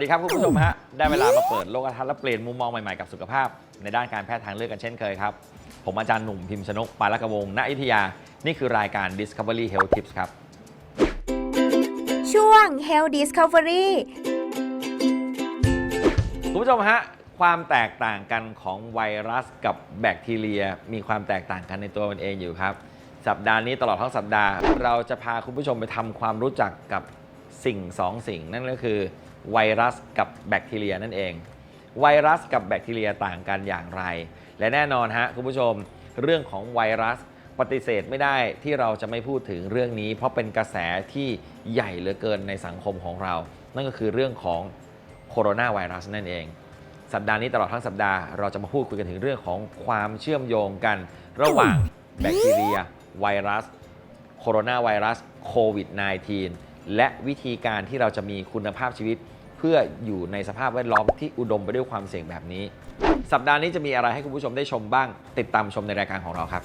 ดีครับคุณผู้ชมฮะ ได้เวลามาเปิดโลกทัศน์และเปลี่ยนมุมมองใหม่ๆกับสุขภาพ ในด้านการแพทย์ทางเลือกกันเช่นเคยครับ ผมอาจารย์หนุ่มพิมพ์ชนกปาลกวงศ์ณอยุธยา นี่คือรายการ Discovery Health Tips ครับ ช่วง Health Discovery คุณผู้ชมฮะ ความแตกต่างกันของไวรัสกับแบคทีเรีย มีความแตกต่างกันในตัวมันเองอยู่ครับ สัปดาห์นี้ตลอดทั้งสัปดาห์ เราจะพาคุณผู้ชมไปทำความรู้จักกับสิ่งสองสิ่งนั่นก็คือ ไวรัสกับแบคทีเรียนั่นเอง ไวรัสกับแบคทีเรียต่างกันอย่างไร และแน่นอนฮะคุณผู้ชม เรื่องของไวรัสปฏิเสธไม่ได้ที่เราจะไม่พูดถึงเรื่องนี้ เพราะเป็นกระแสที่ใหญ่เหลือเกินในสังคมของเรา นั่นก็คือเรื่องของโคโรนาไวรัสนั่นเอง สัปดาห์นี้ตลอดทั้งสัปดาห์เราจะมาพูดคุยกันถึงเรื่องของความเชื่อมโยงกัน ระหว่างแบคทีเรีย ไวรัส โคโรนาไวรัสโควิด -19 และวิธีการที่เราจะมีคุณภาพชีวิต เพื่ออยู่ในสภาพแวดล้อมที่อุดมไปด้วยความเสี่ยงแบบนี้ สัปดาห์นี้จะมีอะไรให้คุณผู้ชมได้ชมบ้าง ติดตามชมในรายการของเราครับ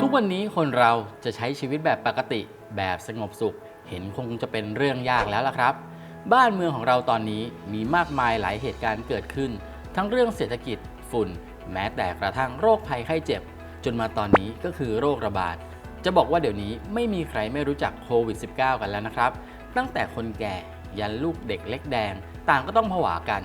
ทุกวันนี้คนเราจะใช้ชีวิตแบบปกติแบบสงบสุข เห็นคงจะเป็นเรื่องยากแล้วล่ะครับ บ้านเมืองของเราตอนนี้มีมากมายหลายเหตุการณ์เกิดขึ้น ทั้งเรื่องเศรษฐกิจ ฝุ่น แม้แต่กระทั่งโรคภัยไข้เจ็บ จนมาตอนนี้ก็คือโรคระบาด จะบอกว่าเดี๋ยวนี้ไม่มีใครไม่รู้จักโควิด -19 กันแล้วนะครับ ตั้งแต่คนแก่ยันลูกเด็กเล็กแดง ต่างก็ต้องผวากัน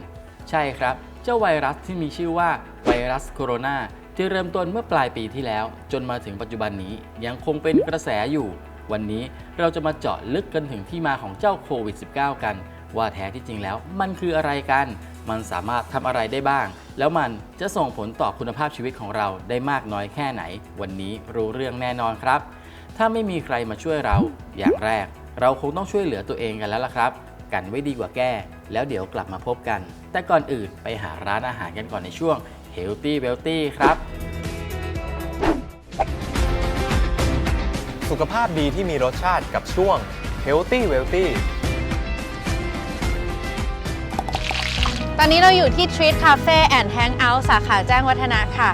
ใช่ครับ เจ้าไวรัสที่มีชื่อว่าไวรัสโคโรนาที่เริ่มต้นเมื่อปลายปีที่แล้ว จนมาถึงปัจจุบันนี้ยังคงเป็นกระแสอยู่ วันนี้เราจะมาเจาะลึกกันถึงที่มาของเจ้าโควิด -19 กัน ว่าแท้ที่จริงแล้วมันคืออะไรกัน มันสามารถทำอะไรได้บ้าง แล้วมันจะส่งผลต่อคุณภาพชีวิตของเราได้มากน้อยแค่ไหน วันนี้รู้เรื่องแน่นอนครับ ถ้าไม่มีใครมาช่วยเราอย่างแรก เราคงต้องช่วยเหลือตัวเองกันแล้วล่ะครับ กันไว้ดีกว่าแก้ แล้วเดี๋ยวกลับมาพบกัน แต่ก่อนอื่นไปหาร้านอาหารกันก่อนในช่วง Healthy Wealthy ครับสุขภาพดีที่มีรสชาติกับช่วง Healthy Wealthy ตอนนี้เราอยู่ที่ Treat Cafe and Hangout สาขาแจ้งวัฒนะค่ะ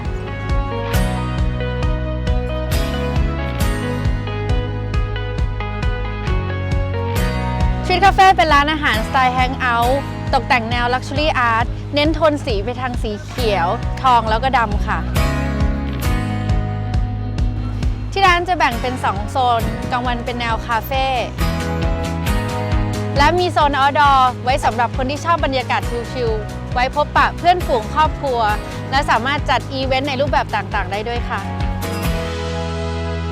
Treat Cafe เป็นร้านอาหารสไตล์ Hangout ตกแต่งแนว Luxury Art เน้นโทนสีไปทางสีเขียว ทองแล้วก็ดำค่ะ ที่ร้านจะแบ่งเป็น 2 โซน กลางวันเป็นแนวคาเฟ่ และมีโซน outdoor ไว้สำหรับคนที่ชอบบรรยากาศชิลๆไว้พบปะเพื่อนฝูงครอบครัว และสามารถจัดอีเวนต์ในรูปแบบต่างๆ ได้ด้วยค่ะ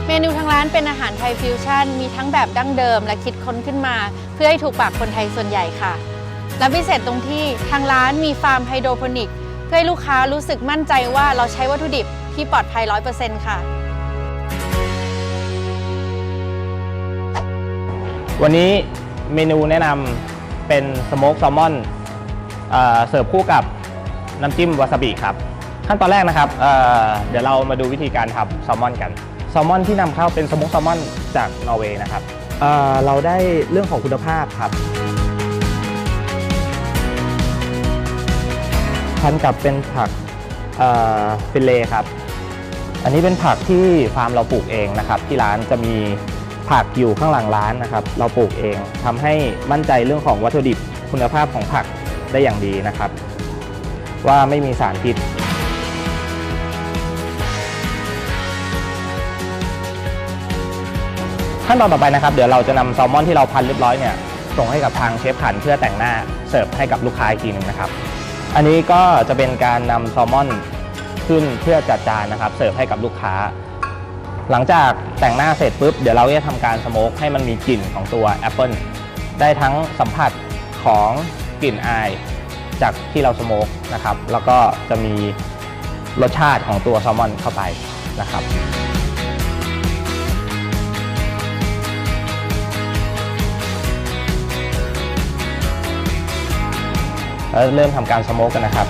เมนูทางร้านเป็นอาหารไทยฟิวชั่น มีทั้งแบบดั้งเดิมและคิดค้นขึ้นมา เพื่อให้ถูกปากคนไทยส่วนใหญ่ค่ะ และพิเศษตรงที่ทางร้านมีฟาร์มไฮโดรโปนิก เพื่อให้ลูกค้ารู้สึกมั่นใจว่าเราใช้วัตถุดิบที่ปลอดภัย 100%ค่ะวันนี้ เมนูแนะนำเป็นสโมกแซลมอนเอ่อเสิร์ฟคู่กับน้ำจิ้มวาซาบิครับ ขั้นตอนแรกนะครับเอ่อเดี๋ยวเรามาดูวิธีการทำแซลมอนกันแซลมอนที่นำเข้าเป็นสโมกแซลมอนจากนอร์เวย์นะครับเอ่อเราได้เรื่องของคุณภาพครับพันกับเป็นผักเอ่อฟิลเล่ครับ อันนี้เป็นผักที่ฟาร์มเราปลูกเองนะครับ ที่ร้านจะมี ผักอยู่ข้างหลังร้านนะครับ เราปลูกเองทำให้มั่นใจเรื่องของวัตถุดิบคุณภาพของผักได้อย่างดีนะครับ ว่าไม่มีสารพิษขั้นตอนต่อไปนะครับ เดี๋ยวเราจะนำแซลมอนที่เราพันเรียบร้อยเนี่ยส่งให้กับทางเชฟขันเพื่อแต่งหน้าเสิร์ฟให้กับลูกค้าอีกทีหนึงนะครับ อันนี้ก็จะเป็นการนำแซลมอนขึ้นเพื่อจัดจานนะครับ เสิร์ฟให้กับลูกค้า หลังจากแต่งหน้าเสร็จปุ๊บ เดี๋ยวเราจะทำการสโมกให้มันมีกลิ่นของตัวแอปเปิลได้ทั้งสัมผัสของกลิ่นอาย จากที่เราสโมกนะครับ แล้วก็จะมีรสชาติของตัวแซลมอนเข้าไปนะครับแล้วเริ่มทำการสโมกกันนะครับ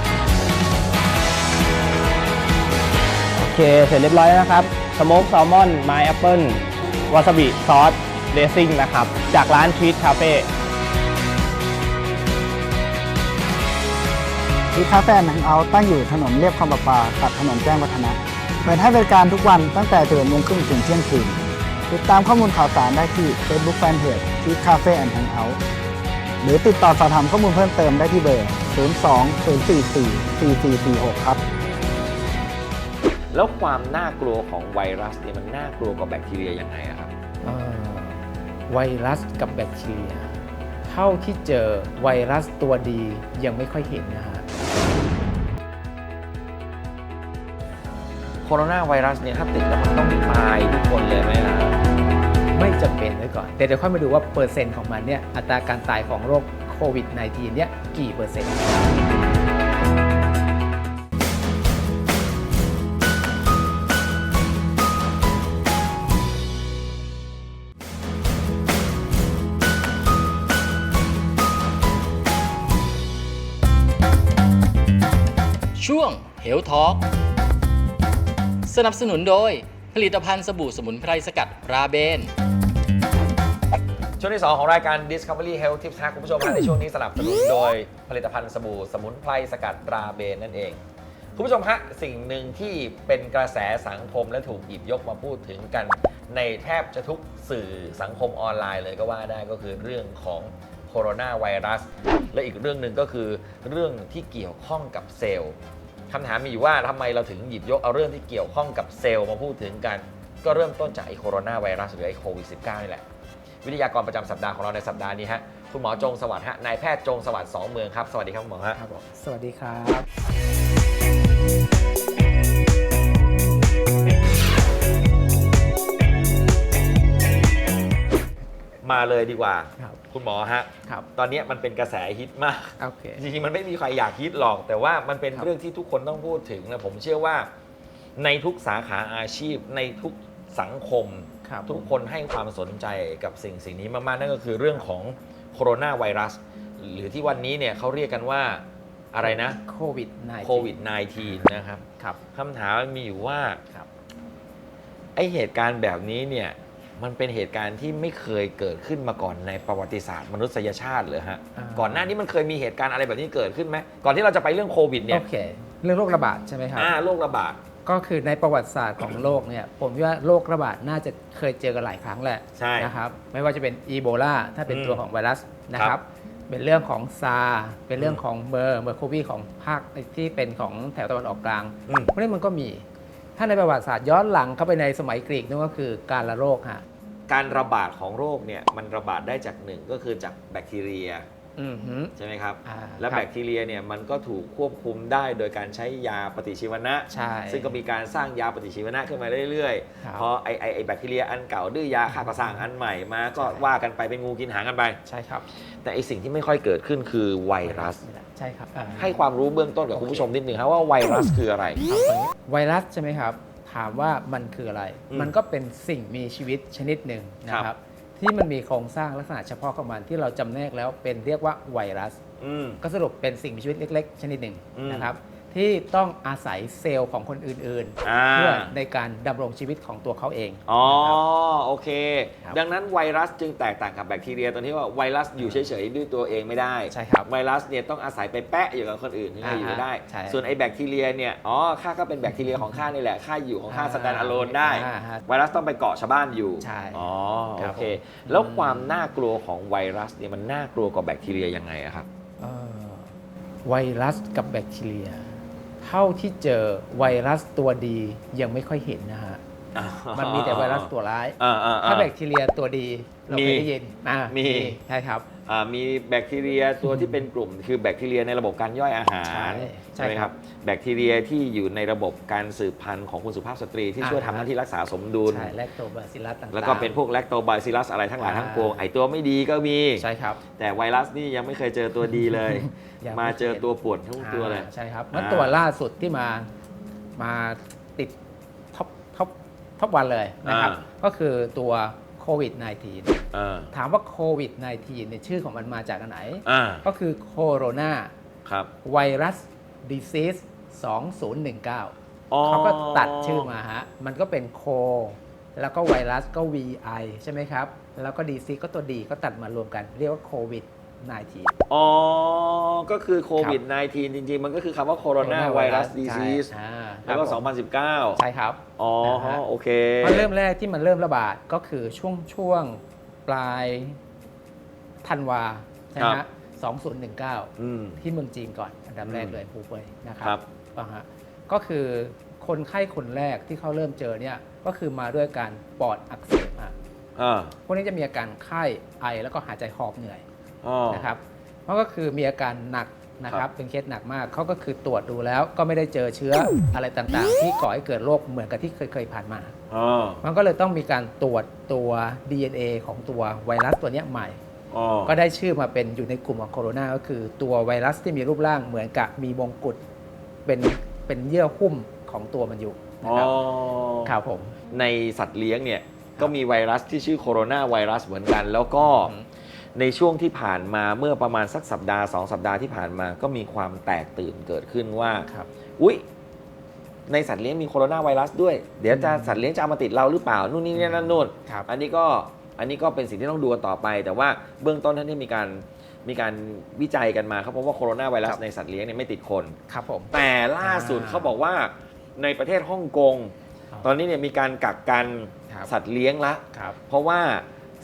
โอเค เสร็จเรียบร้อยแล้วนะครับ สโมกแซลมอนไม้แอปเปิลวาซาบิซอสเดซิ่งนะครับ จากร้านทวีตคาเฟ่ที่คาเฟ่แอนด์เอาตั้งอยู่ถนนเรียบคลองประปาตัดถนนแจ้งวัฒนะเปิดให้บริการทุกวันตั้งแต่11โมงครึ่งถึงเที่ยงคืน ติดตามข้อมูลข่าวสารได้ที่ Facebook Fanpage ที่คาเฟ่แอนด์แเอาหรือติดต่อสอบถามข้อมูลเพิ่มเติมได้ที่เบอร์ 02 044 4446 ครับ แล้วความน่ากลัวของไวรัสเนี่ยมันน่ากลัวกว่าแบคทีเรียยังไงอะครับเอ่อไวรัสกับแบคทีเรีย เท่าที่เจอไวรัสตัวดียังไม่ค่อยเห็นนะฮะโคโรนาไวรัสเนี่ยถ้าติดแล้วมันต้องตายทุกคนเลยไหมล่ะไม่จำเป็นไว้ก่อน แต่เดี๋ยวค่อยมาดูว่าเปอร์เซ็นต์ของมันเนี่ยอัตราการตายของโรคโควิด -19 เนี่ยกี่เปอร์เซ็นต์ ช่วง Health Talk สนับสนุนโดยผลิตภัณฑ์สบู่สมุนไพรสกัดราเบน ช่วงที่ 2 ของรายการ Discovery Health Tips นะคุณผู้ชมฮะในช่วงนี้สนับสนุนโดยผลิตภัณฑ์สบู่สมุนไพรสกัดราเบนนั่นเอง คุณผู้ชมฮะสิ่งหนึ่งที่เป็นกระแสสังคมและถูกหยิบยกมาพูดถึงกัน ในแทบจะทุกสื่อสังคมออนไลน์เลยก็ว่าได้ก็คือเรื่องของโคโรนาไวรัส และอีกเรื่องหนึ่งก็คือเรื่องที่เกี่ยวข้องกับเซลล์ คำถามมีอยู่ว่าทำไมเราถึงหยิบยกเอาเรื่องที่เกี่ยวข้องกับเซลล์มาพูดถึงกัน ก็เริ่มต้นจากไอโคโรนาไวรัสหรือไอโควิด -19 นี่แหละ วิทยากรประจำสัปดาห์ของเราในสัปดาห์นี้ฮะคุณหมอจงสวัสดิ์ฮะนายแพทย์จงสวัสดิ์สองเมืองครับ สวัสดีครับคุณหมอฮะ ครับผมสวัสดีครับ มาเลยดีกว่า ครับคุณหมอฮะ ครับตอนนี้มันเป็นกระแสฮิตมาก โอเค จริงๆ มันไม่มีใครอยากฮิตหรอก แต่ว่ามันเป็นครับ เรื่องที่ทุกคนต้องพูดถึงนะผมเชื่อว่า ในทุกสาขาอาชีพในทุกสังคม ครับทุกคนให้ความสนใจกับสิ่งสิ่งนี้มากๆ นั่นก็คือเรื่องของโคโรนาไวรัส หรือที่วันนี้เนี่ยเขาเรียกกันว่าอะไรนะโควิด -19 โควิด -19 นะครับครับคำถามมีอยู่ว่า ครับ ไอเหตุการณ์แบบนี้เนี่ย มันเป็นเหตุการณ์ที่ไม่เคยเกิดขึ้นมาก่อนในประวัติศาสตร์มนุษยชาติเลยฮะ อ่า ก่อนหน้านี้มันเคยมีเหตุการณ์อะไรแบบนี้เกิดขึ้นไหมก่อนที่เราจะไปเรื่องโควิดเนี่โอยเค เรื่องโรคระบาดใช่ไหมครับ อ่าโรคระบาดก็คือในประวัติศาสตร์ของโลกเนี่ยผมคิดว่าโรคระบาดน่าจะเคยเจอกันหลายครั้งแหละใช่ นะครับไม่ว่าจะเป็นอีโบลาถ้าเป็นอืมตัวของไวรัสนะคครัรับบ เป็นเรื่องของซาร์เป็นเรื่องอืมของเมอร์เมอร์โควีของภาคที่เป็นของแถวตะวันออกกลางอืม พวกนี้มันก็มี ถ้าในประวัติศาสตร์ย้อนหลังเข้าไปในสมัยกรีกนั่นก็คือการละโรคฮะ การระบาดของโรคเนี่ยมันระบาดได้จากหนึ่งก็คือจากแบคทีเรียอือหือใช่ไหมครับ อ่าและครับแบคทีเรียเนี่ยมันก็ถูกควบคุมได้โดยการใช้ยาปฏิชีวนะ ใช่ ซึ่งก็มีการสร้างยาปฏิชีวนะขึ้นมาเรื่อยครับๆพอไอไอไอแบคทีเรียอันเก่าดื้อยาข้าก็สร้างอันใหม่มาก็ใช่ ว่ากันไปเป็นงูกินหางกันไป ใช่ครับแต่ไอสิ่งที่ไม่ค่อยเกิดขึ้นคือไวรัสนี่แหละใช่ครับอ่า ให้ความรู้เบื้องต้นกับคุณผู้ชมนิดหนึ่งครับว่าไวรัสคืออะไร ไวรัสใช่ไหมครับ ถามว่ามันคืออะไร อืมมันก็เป็นสิ่งมีชีวิตชนิดหนึ่งนะคครัรับ บ ที่มันมีโครงสร้างลักษณะเฉพาะของมันที่เราจำแนกแล้วเป็นเรียกว่าไวรัส อืม ก็สรุปเป็นสิ่งมีชีวิตเล็ก ๆ ชนิดหนึ่งอืมนะครับ ที่ต้องอาศัยเซลล์ของคนอื่นอ่า ๆ เพื่อในการดำรงชีวิตของตัวเขาเองอ๋อ นะครับ โอเค ครับดังนั้นไวรัสจึงแตกต่างกับแบคทีเรียตรงที่ว่าไวรัสอยู่เฉยๆด้วยตัวเองไม่ได้ใช่ครับไวรัสเนี่ยต้องอาศัยไปแปะอยู่กับคนอื่นถึงจะอยู่ได้อ่าฮะใช่ ส่วนไอแบคทีเรียเนี่ยอ๋อข้าก็เป็นแบคทีเรียของข้านี่แหละข้าอยู่ของข้าสแตนอะโลนได้ อ่าฮะ ไวรัสต้องไปเกาะชาวบ้านอยู่ใช่อ๋อครัโอบเคผมแล้วความน่ากลัวของไวรัสเนี่ยมันน่ากลัวกว่าแบคทีเรียยังไงอะครับ เอ่อไวรัสกับแบคทีเรีย เท่าที่เจอไวรัสตัวดียังไม่ค่อยเห็นนะฮะ มันมีแต่ไวรัสตัวร้ายอ่าอ่าอ่าถ้าแบคทีเรียตัวดีเราเคยได้ยินอ่ามีใช่ครับอ่ามีแบคทีเรียตัวที่เป็นกลุ่ม คือแบคทีเรียในระบบการย่อยอาหารใช่ใช่ไหมครับแบคทีเรียที่อยู่ในระบบการสืบพันธุ์ของคุณสุภาพสตรีที่ช่วยทำหน้าที่รักษาสมดุลใช่แลคโตบาซิลลัสต่างๆแล้วก็เป็นพวกแลคโตบาซิลัสอะไรทั้งหลายอ่าทั้งปวงไอตัวไม่ดีก็มีใช่ครับ แต่ไวรัสนี่ยังไม่เคยเจอตัวดีเลยยังมาไม่เจอตัวป่วนทั้งตัวเลยอ่าใช่ครับอ่าเมื่อตัวล่าสุดที่มามาติดท็อปท็อป ท็อปวันเลยนะครับก็คือตัวโควิด -19 อ่าถามว่าโควิด -19 เนี่ยชื่อของมันมาจากอันไหน อ่าก็คือโคโรนาครับไวรัสดีซีส2019 อ๋อ เขาก็ตัดชื่อมาฮะ มันก็เป็นโค แล้วก็ไวรัสก็ VI ใช่ไหมครับ แล้วก็ดีซีก็ตัวดีก็ตัดมารวมกัน เรียกว่าโควิด 19อ๋อ ก็คือโควิด -19 จริง ๆ มันก็คือคำว่าโคโรนาไวรัสดีซีสใช่อ่าแล้วก็ครับผม2019 ใช่ครับ อ๋อนะฮะโอเคมันเริ่มแรกที่มันเริ่มระบาดก็คือช่วงช่วงปลายธันวาใช่ไหมครัฮะบ2019อืมที่เมืองจีนก่อนอันดับแรกอืมเลยผู้ป่วยนะครัครับอ่าฮะก็คือคนไข้คนแรกที่เขาเริ่มเจอเนี่ยก็คือมาด้วยการปอดอักเสบฮะอ่าพวกนี้จะมีอาการไข้ไอแล้วก็หายใจหอบเหนื่อยอ๋อ นะครับเพราะก็คือมีอาการหนักนะคครัรับบเป็นเคสหนักมากเขาก็คือตรวจดูแล้วก็ไม่ได้เจอเชื้ออะไรต่างๆ ที่ก่อให้เกิดโรคเหมือนกับที่เคยเคยผ่านมาอ๋อมันก็เลยต้องมีการตรวจตัว DNA ของตัวไวรัสตัวเนี้ยใหม่อ๋อก็ได้ชื่อมาเป็นอยู่ในกลุ่มของโคโรนาก็คือตัวไวรัสที่มีรูปร่างเหมือนกับมีมงกุฎเป็นเป็นเยื่อหุ้มของตัวมันอยู่นะอ๋อครับครับผมในสัตว์เลี้ยงเนี่ยก็มีไวรัสที่ชื่อโคโรนาไวรัสเหมือนกัน แล้วก็อืม ในช่วงที่ผ่านมาเมื่อประมาณสักสัปดาห์สองสัปดาห์ที่ผ่านมาก็มีความแตกตื่นเกิดขึ้นว่าครับอุ๊ย ในสัตว์เลี้ยงมีโคโรนาไวรัสด้วย เดี๋ยวจะสัตว์เลี้ยงจะเอามาติดเราหรือเปล่า นู่นนี่นั่นนู่นครับอันนี้ก็อันนี้ก็เป็นสิ่งที่ต้องดูกันต่อไป แต่ว่าเบื้องต้นท่านที่มีการมีการวิจัยกันมาเขาพบว่าโคโรนาไวรัสในสัตว์เลี้ยงเนี่ยไม่ติดคนครับผมแต่ล่าสุดอ่าเขาบอกว่าในประเทศฮ่องกงครับตอนนี้เนี่ยมีการกักกันครับสัตว์เลี้ยงละครับเพราะว่า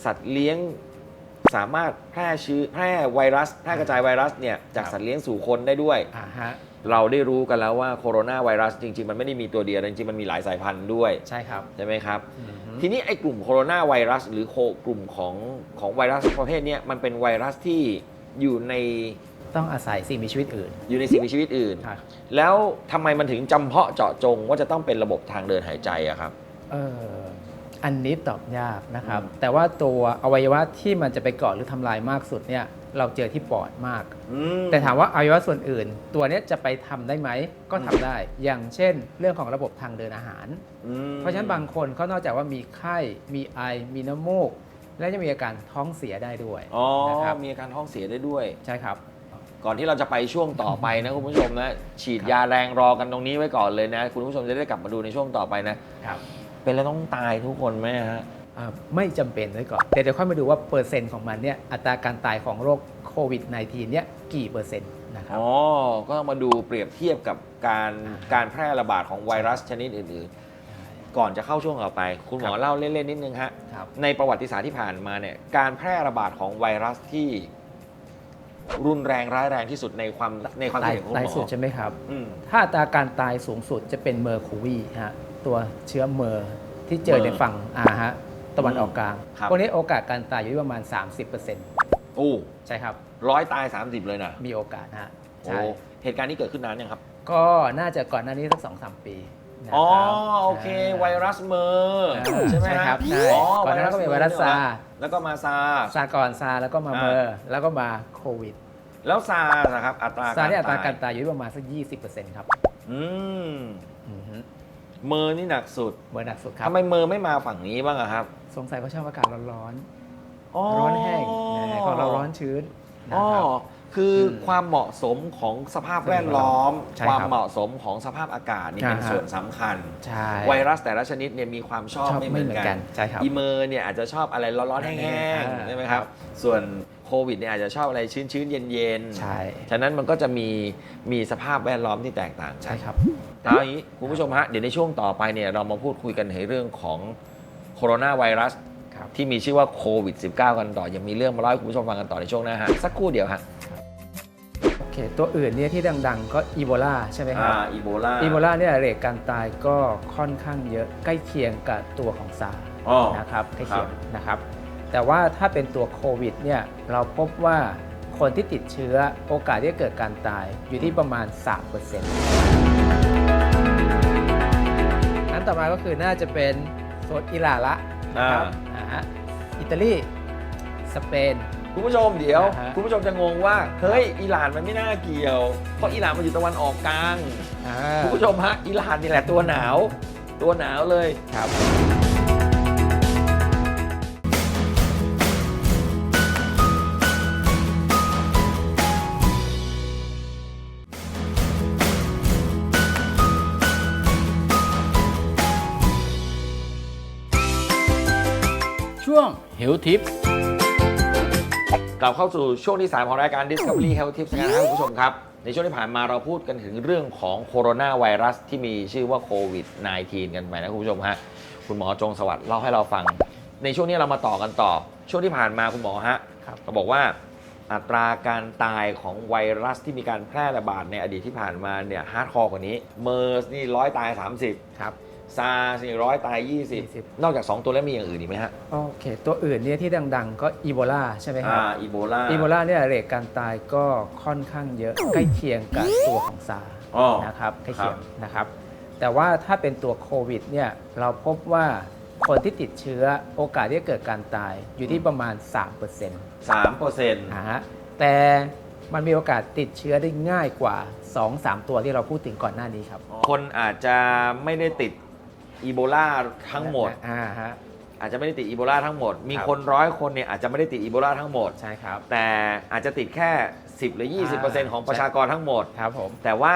สัตว์เลี้ยง สามารถแพร่เชื้อแพร่ไวรัสแพร่กระจายไวรัสเนี่ยจากครับสัตว์เลี้ยงสู่คนได้ด้วย อ่าฮะเราได้รู้กันแล้วว่าโคโรนาไวรัสจริง ๆ มันไม่ได้มีตัวเดียวจริงๆมันมีหลายสายพันธุ์ด้วย ใช่ครับ ใช่ไหมครับ อือฮึ ทีนี้ไอ้กลุ่มโคโรนาไวรัส หรือโคกลุ่มของของไวรัสประเภทเนี้ยมันเป็นไวรัสที่อยู่ในต้องอาศัยสิ่งมีชีวิตอื่นอยู่ในสิ่งมีชีวิตอื่น ครับแล้วทำไมมันถึงจำเพาะเจาะจงว่าจะต้องเป็นระบบทางเดินหายใจอะครับ เออ อันนี้ตอบยากนะครับอืมแต่ว่าตัวอวัยวะที่มันจะไปเกาะหรือทำลายมากสุดเนี่ยเราเจอที่ปอดมากอืมแต่ถามว่าอวัยวะส่วนอื่น ตัวเนี้ยจะไปทำได้ไหม ก็ทำได้ อย่างเช่น เรื่องของระบบทางเดินอาหารอืมเพราะฉะนั้นบางคนเขานอกจากว่ามีไข้ มีไอ มีน้ำมูก และจะมีอาการท้องเสียได้ด้วยอ๋อนะครับมีอาการท้องเสียได้ด้วย ใช่ครับ ก่อนที่เราจะไปช่วงต่อไปนะคุณผู้ชมนะ ฉีดยาแรงรอกันตรงนี้ไว้ก่อนเลยนะ คุณผู้ชมจะได้กลับมาดูในช่วงต่อไปนะครับ เป็นแล้วต้องตายทุกคนไหมฮะ อ่าไม่จำเป็นไว้ก่อนแต่เดี๋ยวค่อยมาดูว่าเปอร์เซ็นต์ของมันเนี่ยอัตราการตายของโรคโควิด -19 เนี่ยกี่เปอร์เซ็นต์นะครับ อ๋อ ก็ต้องมาดูเปรียบเทียบกับการอ่าการแพร่ระบาดของไวรัสชนิดอื่นๆ ก่อนจะเข้าช่วงต่อไป คุณหมอครับ เล่าเล่นๆนิดนึงฮะ ครับ ในประวัติศาสตร์ที่ผ่านมาเนี่ยการแพร่ระบาดของไวรัสที่ รุนแรงร้ายแรงที่สุดในความในความตาคิดยเห็นของคุณตายหมสุดอใช่ไหมครับ อืม ถ้าอัตราการตายสูงสุดจะเป็นเมอร์คูวีฮะ ตัวเชื้อเมอร์ที่เจอเมอร์ในฝั่งอาฮะตะวันออกกลางครับ พวกนี้โอกาสการตายอยู่ที่ประมาณ 30%โอ้ใช่ครับ ร้อยตาย 30 เลยนะมีโอกาสฮะโอ้ใช่เหตุการณ์นี้เกิดขึ้นนานยังครับ ก็น่าจะก่อนหน้านี้สักสองสามปีนะอ๋อครับโอเค ไวรัสเมอร์อ่าใช่ไหมใช่ครับใช่อ๋อก่อนหน้านั้นก็เป็นไวรัสซาร์แล้วก็มาซาซาก่อนซาแล้วก็มาอ่าเมอร์แล้วก็มาโควิด แล้วซานะครับอัตราซาที่อัตราตการตายอยู่ที่ประมาณสัก20%ครับ อืม อือฮึ เมอร์นี่หนักสุดเมอร์หนักสุดครับทำไมเมอร์ไม่มาฝั่งนี้บ้างอะครับสงสัยเขาชอบอากาศร้อนๆร้อนแห้งนะของเราร้อนชื้นนะอ๋อครับ คืออมความเหมาะสมของสภาพแวดล้อม ใช่ความครับเหมาะสมของสภาพอากาศนี่เป็นอ่าฮะ ส่วนสำคัญ ใช่ไวรัสแต่ละชนิดเนี่ยมีความชอบชอบไม่ไม่เหเหมืมืออนนกักันน ใช่ครับ อีเมอร์เนี่ยอาจจะชอบอะไรร้อนๆแห้งอ่าๆใช่ไหมครับ ส่วน โควิดเนี่ยอาจจะชอบอะไรชื้นๆเย็นๆ ใช่ ฉะนั้นมันก็จะมีมีสภาพแวดล้อมที่แตกต่างกัใช่นครับ เอาอย่างนี้คุณผู้ชมฮะ เดี๋ยวในช่วงต่อไปเนี่ยเรามาพูดคุยกันในเรื่องของโคโรนาไวรัสครับ ที่มีชื่อว่าโควิด -19 กันต่อ ยังมีเรื่องมาเล่าให้คุณผู้ชมฟังกันต่อในช่วงหน้าฮะ สักครู่เดียวฮะโอเคเคตัวอื่นเนี่ยที่ดังๆ ก็อีโบลาใช่ไหมครับอ่าอีโบลาอีโบลาเนี่ยเรทการตายก็ค่อนข้างเยอะใกล้เคียงกับตัวของซาร์อ๋อ นะครับใกล้เคียงครับนะครับ แต่ว่าถ้าเป็นตัวโควิดเนี่ยเราพบว่าคนที่ติดเชื้อโอกาสที่จะเกิดการตายอยู่ที่ประมาณ 3%นั้นต่อมาก็คือน่าจะเป็นโซนอิหร่านละนะครับอ่าฮะอิตาลีสเปน คุณผู้ชมเดี๋ยว อ่าฮะ คุณผู้ชมจะงงว่า เฮ้ยอิหร่านมันไม่น่าเกี่ยว เพราะอิหร่านมันอยู่ตะวันออกกลาง อ่าคุณผู้ชมฮะอิหร่านนี่แหละตัวหนาว ตัวหนาวเลย ครับ Health Tips กลับเข้าสู่ช่วงที่ 3 ของรายการ Discovery Health Tips นะครับคุณผู้ชมครับ ในช่วงที่ผ่านมาเราพูดกันถึงเรื่องของโคโรนาไวรัสที่มีชื่อว่าโควิด -19 กันไปนะคุณผู้ชมฮะคุณหมอจงสวัสดิ์เล่าให้เราฟัง ในช่วงนี้เรามาต่อกันต่อ ช่วงที่ผ่านมาคุณหมอฮะครับเขาบอกว่าอัตราการตายของไวรัสที่มีการแพร่ระบาดในอดีตที่ผ่านมาเนี่ยฮาร์ดคอร์กว่านี้เมอร์สนี่ร้อยตาย 30ครับ ซาร์สนี่ร้อยตาย20 20 นอกจาก 2 ตัวแล้วมีอย่างอื่นอีกไหมฮะโอเค ตัวอื่นเนี่ยที่ดัง ๆ ก็อีโบลาใช่ไหมครับอ่าอีโบลาอีโบลาเนี่ยเรทการตายก็ค่อนข้างเยอะใกล้เคียงกับตัวของซาร์อ๋อนะครับใกล้ครัเคียบงนะครับแต่ว่าถ้าเป็นตัวโควิดเนี่ยเราพบว่าคนที่ติดเชื้อโอกาสที่จะเกิดการตายอยู่ที่ประมาณ3%นสามเปอร์เซ็นต์ะฮะแต่มันมีโอกาสติดเชื้อได้ง่ายกว่า 2-3 ตัวที่เราพูดถึงก่อนหน้านี้ครับ คนอาจจะไม่ได้ติด อีโบลาทั้งหมด อ่าฮะอาจจะไม่ได้ติดอีโบลาทั้งหมด มีครับคนร้อยคนเนี่ยอาจจะไม่ได้ติดอีโบลาทั้งหมด ใช่ครับ แต่อาจจะติดแค่ 10 หรือ 20%ของประชากรทั้งหมด ครับผม แต่ว่า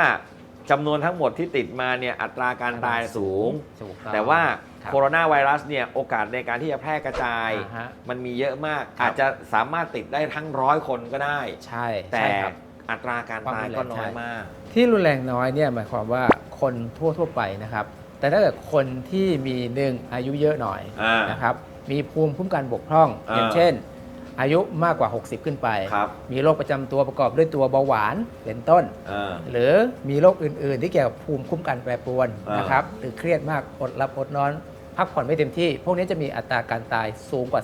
จำนวนทั้งหมดที่ติดมาเนี่ยอัตราการตายสูงถูกต้องแต่ว่าครับโคโรนาไวรัสเนี่ยโอกาสในการที่จะแพร่กระจายอ่าฮะมันมีเยอะมากครับอาจจะสามารถติดได้ทั้งร้อยคนก็ได้ ใช่ แต่ใช่ครับอัตราการตายก็น้อยมาก ที่รุนแรงน้อยเนี่ยหมายความว่าคนทั่วทั่วๆไปนะครับ แต่ถ้าเกิดคนที่มีหนึ่งอายุเยอะหน่อยอ่านนะครับมีภูมิคุ้มกันบกพร่อง อ่า อย่างเช่น อายุมากกว่า 60 ขึ้นไป ครับมีโรคประจำตัวประกอบด้วยตัวเบาหวานเป็นต้นอ่าหรือมีโรคอื่น ๆ ที่เกี่ยวกับภูมิคุ้มกันแปรปรวนอ่าน นะครับหรือเครียดมากอดหลับอดนอน พักผ่อนไม่เต็มที่ พวกนี้จะมีอัตราการตายสูงกว่า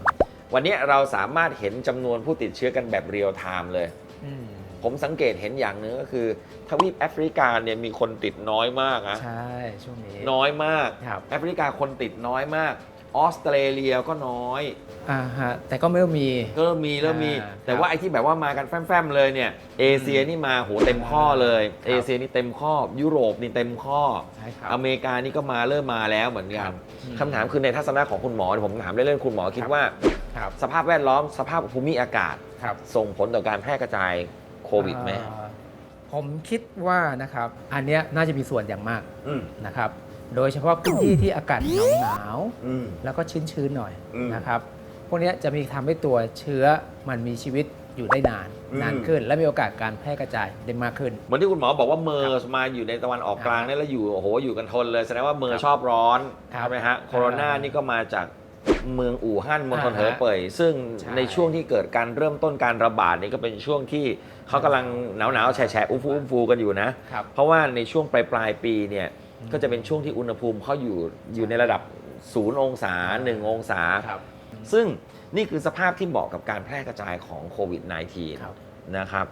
3%วันนี้เราสามารถเห็นจำนวนผู้ติดเชื้อกันแบบเรียลไทม์เลยอืม ผมสังเกตเห็นอย่างหนึ่งก็คือทวีปแอฟริกาเนี่ยมีคนติดน้อยมากนะใช่ช่วงนี้ น้อยมาก ครับ แอฟริกาคนติดน้อยมาก ออสเตรเลียก็น้อย อ่าฮะแต่ก็ไม่มีเริ่มมีเริ่มมี อ่าแต่ครับว่าไอ้ที่แบบว่ามากันแฟ้มๆเลยเนี่ย เอเชียนี่มาโหเต็มข้อเลย ครับ เอเชียนี่เต็มข้อ ยุโรปนี่เต็มข้อ ใช่ครับ อเมริกานี่ก็มาเริ่มมาแล้วเหมือนกัครันบอืม คำถามคือในทัศนะของคุณหมอผมถามเล่นๆคุณหมอคิดครับว่า ครับสภาพแวดล้อมสภาพภูมิอากาศ ครับ ส่งผลต่อการแพร่กระจาย โควิดไหมอ่าผมคิดว่านะครับ อันเนี้ยน่าจะมีส่วนอย่างมากอืมนะครับ โดยเฉพาะพื้นที่ที่อากาศหนาวหนาวๆอืมแล้วก็ชื้นๆหน่อยอืมนะครับ พวกเนี้ยจะมีทำให้ตัวเชื้อมันมีชีวิตอยู่ได้นาน อืม นานขึ้น และมีโอกาสการแพร่กระจายได้มากขึ้น เหมือนที่คุณหมอบอกว่าเมอร์สมาอยู่ในตะวันออกกลางเนี่ยแล้วอยู่โอ้โหอยู่กันทนเลยแสดงว่าเมอครัร์บชอบร้อนครับ ใช่ไหมฮะโคโรนานี่ก็มาจาก เมืองอู่ฮั่นมณฑลอ่าฮะเหอเป่ยซึ่งใช่ในช่วงที่เกิดการเริ่มต้นการระบาดนี่ก็เป็นช่วงที่เขากำลังหนาวหนาวๆแฉะแฉะอุ้มฟูอุ้มฟูกันอยู่นะครับเพราะว่าในช่วงปลายปลายๆปีเนี่ยอืมก็จะเป็นช่วงที่อุณหภูมิเขาอยู่อยู่ในระดับศูนย์องศา1องศาครับซึ่งนี่คือสภาพที่เหมาะกับการแพร่กระจายของโควิดครับ -19 นะครับ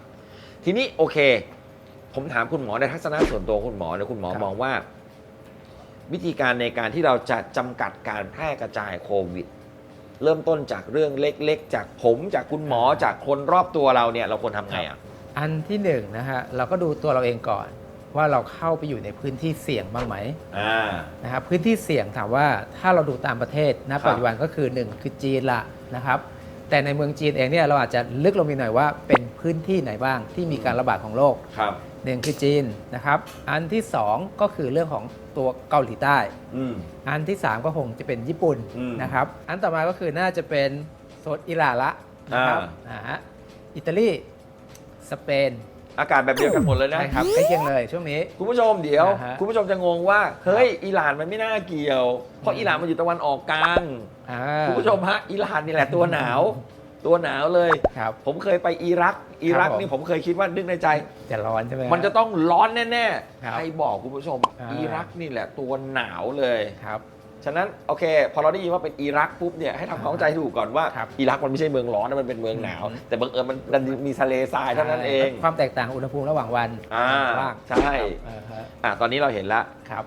ทีนี้โอเค ผมถามคุณหมอในทัศนะส่วนตัวคุณหมอเนี่ยคุณหมอครับมองว่า วิธีการในการที่เราจะจำกัดการแพร่กระจายโควิด เริ่มต้นจากเรื่องเล็กๆ จากผมจากคุณหมอจากคนรอบตัวเราเนี่ยเราควรทำไงอะ อันที่หนึ่งนะฮะเราก็ดูตัวเราเองก่อน ว่าเราเข้าไปอยู่ในพื้นที่เสี่ยงบ้างไหมอ่า นะครับพื้นที่เสี่ยงถามว่าถ้าเราดูตามประเทศณครับปัจจุบันก็คือ1คือจีนละนะครับ แต่ในเมืองจีนเองเนี่ยเราอาจจะลึกลงไปหน่อยว่าเป็นพื้นที่ไหนบ้างที่มีการระบาดของโรค ครับ หนึ่งคือจีนนะครับ อันที่ 2 ก็คือเรื่องของตัวเกาหลีใต้ อืม อันที่ 3 ก็คงจะเป็นญี่ปุ่นอืมนะครับ อันต่อมาก็คือน่าจะเป็นโซนอิหร่านละนะครับอ่าอ่าฮะอิตาลี สเปนอากาศแบบเดียวกันหมดเลยนะ ใช่ครับใกล้เคียงเลยช่วงนี้ คุณผู้ชมเดี๋ยว อ่าฮะ คุณผู้ชมจะงงว่า เฮ้ยอิหร่านมันไม่น่าเกี่ยว เพราะอิหร่านมันอยู่ตะวันออกกลาง อ่า คุณผู้ชมฮะอิหร่านนี่แหละตัวหนาว ตัวหนาวเลย ครับ ผมเคยไปอิรัก อิรักครับผม นี่ผมเคยคิดว่านึกในใจ จะร้อนใช่ไหม มันจะต้องร้อนแน่ครับๆใครบอกคุณผู้ชม อ่า อิรักนี่แหละตัวหนาวเลย ครับ ฉะนั้นโอเค พอเราได้ยินว่าเป็นอิรักปุ๊บเนี่ยให้ทำความเข้าใจให้ถูกก่อนว่าครับอิรักมันไม่ใช่เมืองร้อนนะมันเป็นเมืองหนาว อืม แต่บังเอิญมันมันมีทะเลทรายเท่านั้นเองความแตกต่างอุณหภูมิระหว่างวันอ่าว่างใช่ครับอ่าฮะอะตอนนี้เราเห็นละ ครับ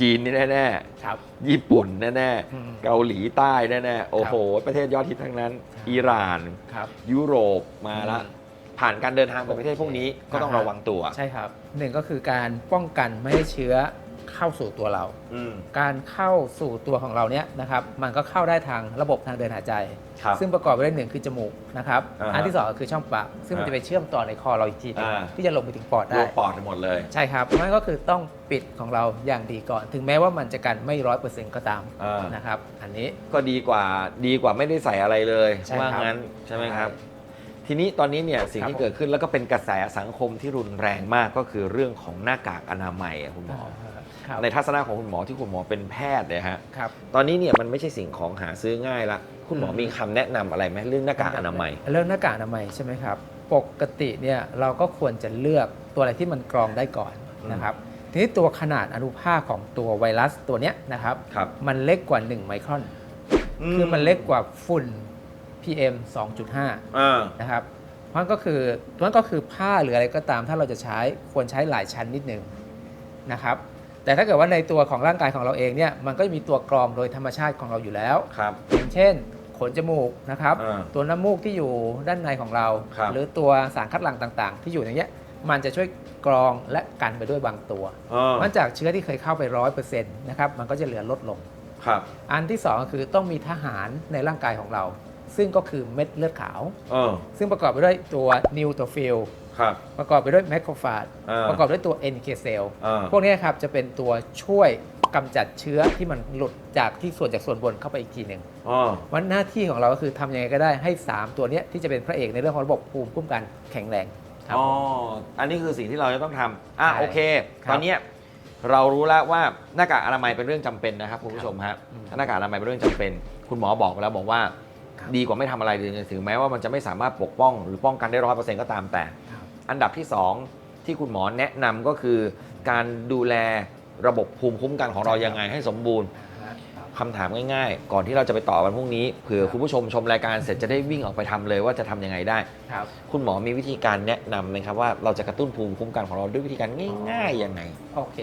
จีนนี่แน่ครับ ๆ ญี่ปุ่นแน่อืม ๆ เกาหลีใต้แน่ๆ โอ้โห ประเทศยอดฮิตทั้งนั้น อิหร่าน ครับ ยุโรปมาละ อืมผ่านการเดินทางไปประเทศพวกนี้ก็ต้องอ่าฮะ ระวังตัว ใช่ครับหนึ่งก็คือการป้องกันไม่ให้เชื้อ เข้าสู่ตัวเรา อืม การเข้าสู่ตัวของเราเนี้ยนะครับมันก็เข้าได้ทางระบบทางเดินหายใจ ครับซึ่งประกอบไปด้วยหนึ่งคือจมูกนะครับอ่าฮะอันที่สองก็คือช่องปากซึ่งมันอ่าจะไปเชื่อมต่อในคอเราอีกทีหนึงอ่า ที่จะลงไปถึงปอดรได้ วมปอดทั้งหมดเลย ใช่ครับนั่นก็คือต้องปิดของเราอย่างดีก่อน ถึงแม้ว่ามันจะกันไม่ร้อยเปอร์เซ็นต์ก็ตามอ่าน นะครับ อันนี้ ก็ดีกว่าดีกว่าไม่ได้ใส่อะไรเลยใช่ว่าครับงั้นใช่ไหมครับ ใช่ ทีนี้ตอนนี้เนี่ยสิ่งครับที่เกิดขึ้นแล้วก็เป็นกระแสสังคมที่รุนแรงมากก็คือเรื่องของหน้ากากอนามัยอะคุณหมอครับในทัศนะของคุณหมอที่คุณหมอเป็นแพทย์เนี่ยฮะครับตอนนี้เนี่ยมันไม่ใช่สิ่งของหาซื้อง่ายละคุณหมออืมมีคำแนะนำอะไรไหมเรื่องหน้ากากอนามัย เรื่องหน้ากากอนามัยใช่ไหมครับ ปกติเนี่ยเราก็ควรจะเลือกตัวอะไรที่มันกรองได้ก่อนอืมนะครับทีนี้ตัวขนาดอนุภาคของตัวไวรัสตัวเนี้ยนะครับครับมันเล็กกว่า 1 ไมครอน คือมันเล็กกว่าฝุ่น PM 2.5 อ่า นะครับเพราะฉะนั้นก็คือมันก็คือผ้าหรืออะไรก็ตามถ้าเราจะใช้ควรใช้หลายชั้นนิดนึงนะครับ แต่ถ้าเกิดว่าในตัวของร่างกายของเราเองเนี่ยมันก็จะมีตัวกรองโดยธรรมชาติของเราอยู่แล้ว ครับ อย่างเช่น ขนจมูกนะครับ อ่าตัวน้ำมูกที่อยู่ด้านในของเรา ครับ หรือตัวสารคัดหลั่งต่างๆ ที่อยู่ในเนี้ยมันจะช่วยกรองและกันไปด้วยบางตัวอ่ามันจากเชื้อที่เคยเข้าไปร้อยเปอร์เซ็นต์นะครับมันก็จะเหลือลดลง ครับ อันที่สองก็คือต้องมีทหารในร่างกายของเรา ซึ่งก็คือเม็ดเลือดขาวเออซึ่งประกอบไปด้วยตัวนิวโตฟิลครับ ประกอบไปด้วยแมคโครฟาจอ่าประกอบด้วยตัว NK เซลอ่า พวกนี้ครับจะเป็นตัวช่วยกำจัดเชื้อที่มันหลุดจากที่ส่วนจากส่วนบนเข้าไปอีกทีหนึ่ง อ๋อ วันหน้าที่ของเราก็คือทำยังไงก็ได้ให้ 3 ตัวเนี้ยที่จะเป็นพระเอกในเรื่องของระบบภูมิคุ้มกันแข็งแรงครับ อ๋อผมอันนี้คือสิ่งที่เราจะต้องทำอะใช่โอเค ครับตอนเนี้ยเรารู้แล้วว่าหน้ากากอนามัยเป็นเรื่องจำเป็นนะครับคุณผู้ชมฮะอืมหน้ากากอนามัยเป็นเรื่องจำเป็น คุณหมอบอกไปแล้วบอกว่าครับ ดีกว่าไม่ทำอะไรเลยถึงแม้ว่ามันจะไม่สามารถปกป้อง หรือป้องกันได้ร้อยเปอร์เซ็นต์ก็ตามแต่ครับอันดับที่สองที่คุณหมอแนะนำก็คือ การดูแลระบบภูมิคุ้มกันของเราใช่ครับยังไงให้สมบูรณ์ครับคำถามง่ายๆ ก่อนที่เราจะไปต่อวันพรุ่งนี้เผื่อครับคุณผู้ชมชมรายการเสร็จจะได้วิ่งออกไปทำเลยว่าจะทำยังไงได้ครับคุณหมอมีวิธีการแนะนำไหมครับว่าเราจะกระตุ้นภูมิคุ้มกันของเราด้วยวิธีการง่ายๆยังไงโอเค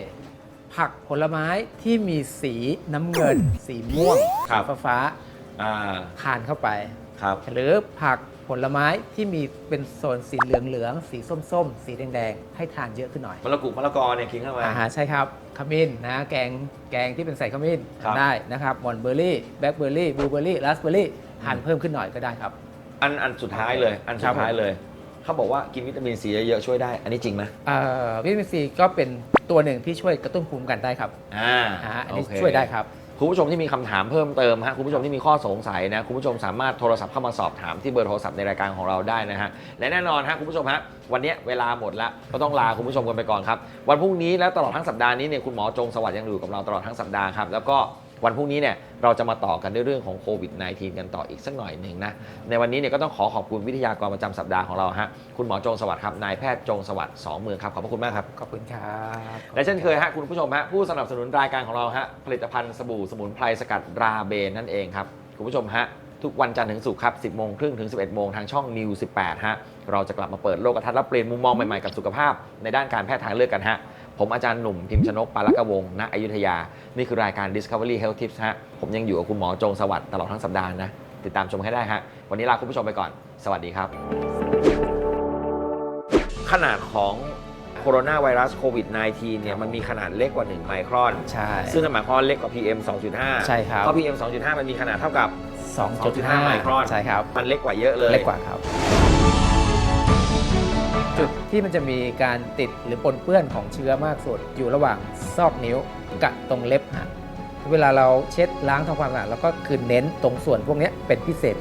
ผักผลไม้ที่มีสีน้ำเงิน สีม่วงครับสีฟ้า อ่าๆทานเข้าไป ครับ หรือผักผลไม้ที่มีเป็นโซนสีเหลืองๆสีส้มๆสีแดงๆให้ทานเยอะขึ้นหน่อยมะละกุมะละกอเนี่ยกินเข้าไปอาหารใช่ครับขมิ้นนะแกงแกงที่เป็นใส่ขมิ้นครับทำได้นะครับมอนเบอร์รี่แบล็คเบอร์รี่บลูเบอร์รี่ราสเบอร์รี่ทานเพิ่มขึ้นหน่อยก็ได้ครับ อันอันสุดท้ายเลย อันสุดท้ายเลยเขาบอกว่ากินวิตามินซีเยอะๆช่วยได้ อันนี้จริงไหมเอ่อวิตามินซีก็เป็นตัวหนึ่งที่ช่วยกระตุ้นภูมิคุ้มกันได้ครับอ่าอ่าอันนี้โเคช่วยได้ครับ คุณผู้ชมที่มีคำถามเพิ่มเติมฮะคุณผู้ชมที่มีข้อสงสัยนะคุณผู้ชมสามารถโทรศัพท์เข้ามาสอบถามที่เบอร์โทรศัพท์ในรายการของเราได้นะฮะและแน่นอนฮะคุณผู้ชมฮะวันนี้เวลาหมดแล้วก็ต้องลาคุณผู้ชมกันไปก่อนครับวันพรุ่งนี้และตลอดทั้งสัปดาห์นี้เนี่ยคุณหมอจงสวัสดิ์ยังอยู่กับเราตลอดทั้งสัปดาห์ครับแล้วก็ วันพรุ่งนี้เนี่ยเราจะมาต่อกันด้วยเรื่องของโควิด -19 กันต่ออีกสักหน่อยหนึ่งนะ ในวันนี้เนี่ยก็ต้องขอขอบคุณวิทยากรประจำสัปดาห์ของเราฮะ คุณหมอจงสวัสดิ์ครับ นายแพทย์จงสวัสดิ์สองมือครับ ขอบพระคุณมากครับ ขอบคุณครับ และเช่นเคยฮะคุณผู้ชมฮะผู้สนับสนุนรายการของเราฮะผลิตภัณฑ์สบู่สมุนไพรสกัดราเบนนั่นเองครับคุณผู้ชมฮะทุกวันจันทร์ถึงศุกร์ครับ 10 โมงครึ่งถึง 11 โมงทางช่อง New 18 ฮะ เราจะกลับมาเปิดโลกทัศน์และเปลี่ยนมุมมองใหม่ๆกับสุขภาพในด้านการแพทย์ทางเลือกกันฮะ ผมอาจารย์หนุ่มพิมพ์ชนกปาลกวงศ์ณอยุธยา นี่คือรายการ Discovery Health Tips ฮะ ผมยังอยู่กับคุณหมอจงสวัสดิ์ตลอดทั้งสัปดาห์นะ ติดตามชมให้ได้ฮะ วันนี้ลาคุณผู้ชมไปก่อน สวัสดีครับ ขนาดของโคโรนาไวรัสโควิด -19 เนี่ยมันมีขนาดเล็กกว่า 1 ไมครอน ใช่ ซึ่งหมายความว่าเล็กกว่า PM 2.5 ใช่ครับ เพราะ PM 2.5 มันมีขนาดเท่ากับ 2.5 ไมครอน ใช่ครับ มันเล็กกว่าเยอะเลย เล็กกว่าครับจุด ที่มันจะมีการติดหรือปนเปื้อนของเชื้อมากสุด อยู่ระหว่างซอกนิ้วกับตรงเล็บหักเวลาเราเช็ดล้างทำความสะอาดเราก็คือเน้นตรงส่วนพวกนี้เป็นพิเศษ